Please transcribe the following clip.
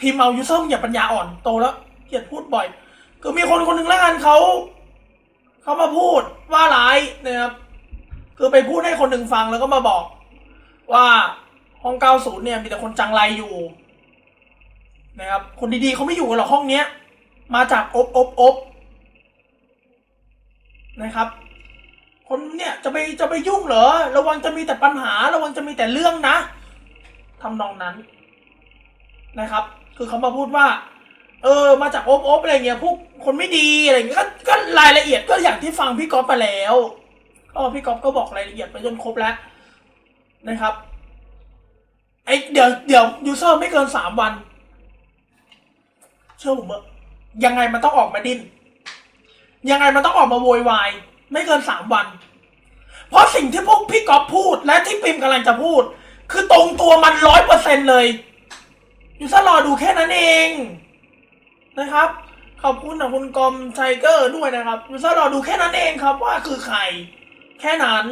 พิมพ์เอายูเซอร์มึงอย่าปัญญาอ่อนโตแล้วเกลียดพูดบ่อย คือมีคนคนหนึ่งแล้วกันเขาเขามาพูดว่าร้ายนะครับ คือไปพูดให้คนหนึ่งฟังแล้วก็มาบอก ว่าห้อง90เนี่ยมีแต่คนจังไรอยู่ นะครับ คนดีๆเขาไม่อยู่กันหรอกห้องเนี้ย มาจากอบอบอบนะครับ คนเนี่ยจะไปจะไปยุ่งเหรอ ระวังจะมีแต่ปัญหา ระวังจะมีแต่เรื่องนะทำนองนั้น นะครับ คือเขามาพูดว่า เออ มาจากโอบอบอะไรเงี้ยพวกคนไม่ดีอะไรเงี้ยก็ก็รายละเอียดก็อย่างที่ฟังพี่ก๊อฟไปแล้วก็พี่ก๊อฟก็บอกรายละเอียดไปจนครบแล้วนะครับไอเดี๋ยวเดี๋ยวยูเซอร์ไม่เกินสามวัน เชื่อผมเถอะยังไงมันต้องออกมาดิ้นยังไงมันต้องออกมาโวยวาย ไม่เกินสามวัน เพราะสิ่งที่พวกพี่ก๊อฟพูดและที่ปิมกำลังจะพูด คือตรงตัวมันร้อยเปอร์เซ็นเลย ยูเซอร์รอดูแค่นั้นเองนะครับ ขอบคุณนะคุณกอมไทเกอร์ด้วยนะครับยูเซอร์รอดูแค่นั้นเองครับว่าคือใคร แค่นั้น